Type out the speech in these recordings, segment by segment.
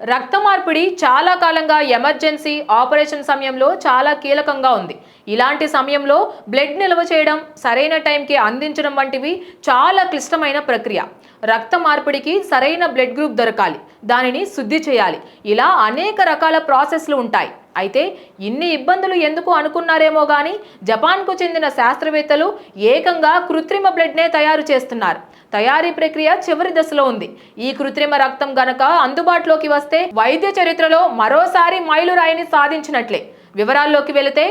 రక్త మార్పిడి చాలా కాలంగా ఎమర్జెన్సీ ఆపరేషన్ సమయంలో చాలా కీలకంగా ఉంది. ఇలాంటి సమయంలో బ్లడ్ నిల్వ చేయడం సరైన టైంకి అందించడం వంటివి చాలా క్లిష్టమైన ప్రక్రియ. రక్త మార్పిడికి సరైన బ్లడ్ గ్రూప్ దొరకాలి. దానిని శుద్ధి చేయాలి. ఇలా అనేక రకాల ప్రాసెస్లు ఉంటాయి. అయితే ఇన్ని ఇబ్బందులు ఎందుకు అనుకున్నారేమో కానీ జపాన్కు చెందిన శాస్త్రవేత్తలు ఏకంగా కృత్రిమ బ్లడ్నే తయారు చేస్తున్నారు. తయారీ ప్రక్రియ చివరి దశలో ఉంది. ఈ కృత్రిమ రక్తం గనక అందుబాటులోకి వస్తే వైద్య చరిత్రలో మరోసారి మైలురాయిని సాధించినట్లే. వివరాల్లోకి వెళితే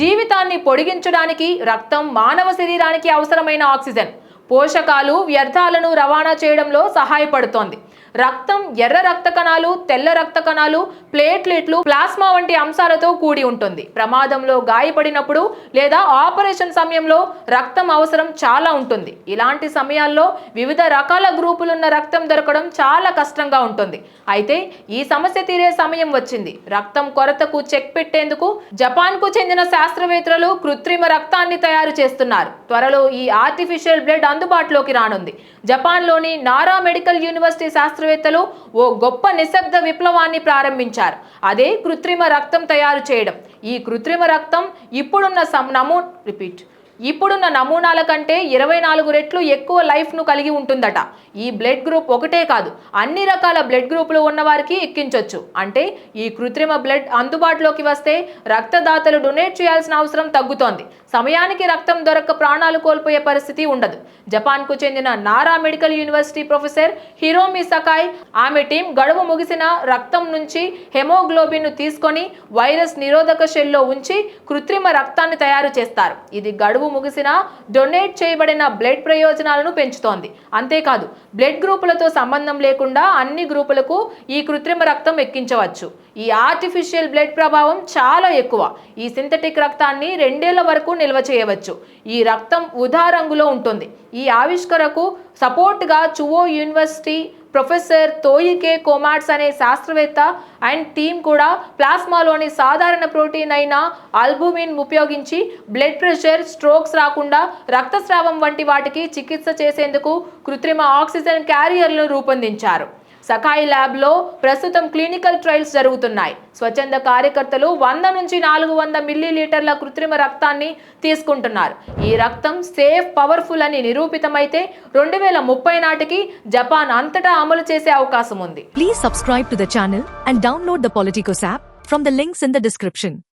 జీవితాన్ని పొడిగించడానికి రక్తం మానవ శరీరానికి అవసరమైన ఆక్సిజన్. పోషకాలు వ్యర్థాలను రవాణా చేయడంలో సహాయపడుతోంది. రక్తం ఎర్ర రక్త కణాలు తెల్ల రక్త కణాలు ప్లేట్లెట్లు ప్లాస్మా వంటి అంశాలతో కూడి ఉంటుంది. ప్రమాదంలో గాయపడినప్పుడు లేదా ఆపరేషన్ సమయంలో రక్తం అవసరం చాలా ఉంటుంది. ఇలాంటి సమయాల్లో వివిధ రకాల గ్రూపులున్న రక్తం దొరకడం చాలా కష్టంగా ఉంటుంది. అయితే ఈ సమస్య తీరే సమయం వచ్చింది. రక్తం కొరతకు చెక్ పెట్టేందుకు జపాన్కు చెందిన శాస్త్రవేత్తలు కృత్రిమ రక్తాన్ని తయారు చేస్తున్నారు. త్వరలో ఈ ఆర్టిఫిషియల్ బ్లడ్ అందుబాటులోకి రానుంది. జపాన్లోని నారా మెడికల్ యూనివర్సిటీ శాస్త్రవేత్తలు ఓ గొప్ప నిశ్శబ్ద విప్లవాన్ని ప్రారంభించారు. అదే కృత్రిమ రక్తం తయారు చేయడం. ఈ కృత్రిమ రక్తం ఇప్పుడున్న సం నమూ రిపీట్. ఇప్పుడున్న నమూనాల కంటే ఇరవై నాలుగు రెట్లు ఎక్కువ లైఫ్ను కలిగి ఉంటుందట. ఈ బ్లడ్ గ్రూప్ ఒకటే కాదు అన్ని రకాల బ్లడ్ గ్రూపులు ఉన్నవారికి ఎక్కించొచ్చు. అంటే ఈ కృత్రిమ బ్లడ్ అందుబాటులోకి వస్తే రక్తదాతలు డొనేట్ చేయాల్సిన అవసరం తగ్గుతోంది. సమయానికి రక్తం దొరక్క ప్రాణాలు కోల్పోయే పరిస్థితి ఉండదు. జపాన్కు చెందిన Nara medical university professor Hiromi Sakai ఆమె టీం గడువు ముగిసిన రక్తం నుంచి హెమోగ్లోబిన్ను తీసుకొని వైరస్ నిరోధక షెల్లో ఉంచి కృత్రిమ రక్తాన్ని తయారు చేస్తారు. ఇది గడువు ముగిసిన డొనేట్ చేయబడిన బ్లడ్ ప్రయోజనాలను పెంచుతోంది. అంతేకాదు బ్లడ్ గ్రూపులతో సంబంధం లేకుండా అన్ని గ్రూపులకు ఈ కృత్రిమ రక్తం ఎక్కించవచ్చు. ఈ ఆర్టిఫిషియల్ బ్లడ్ ప్రభావం చాలా ఎక్కువ. ఈ సింథటిక్ రక్తాన్ని రెండేళ్ళ వరకు నిల్వ చేయవచ్చు. ఈ రక్తం ఉదా రంగులో ఉంటుంది. ఈ ఆవిష్కరకు సపోర్ట్గా చువో యూనివర్సిటీ ప్రొఫెసర్ తోయికే కోమాట్స్ అనే శాస్త్రవేత్త అండ్ టీం కూడా ప్లాస్మాలోని సాధారణ ప్రోటీన్ అయిన ఆల్బుమిన్ ఉపయోగించి బ్లడ్ ప్రెషర్ స్ట్రోక్స్ రాకుండా రక్తస్రావం వంటి వాటికి చికిత్స చేసేందుకు కృత్రిమ ఆక్సిజన్ క్యారియర్లను రూపొందించారు. సకాయి ల్యాబ్లో ప్రస్తుతం క్లినికల్ ట్రయల్స్ జరుగుతున్నాయి. స్వచ్ఛంద కార్యకర్తలు వంద నుంచి నాలుగు వంద మిల్లీ లీటర్ల కృత్రిమ రక్తాన్ని తీసుకుంటున్నారు. ఈ రక్తం సేఫ్ పవర్ఫుల్ అని నిరూపితమైతే రెండు వేల ముప్పై నాటికి జపాన్ అంతటా అమలు చేసే అవకాశం ఉంది please subscribe to the channel and download the Politicos app from the links in the description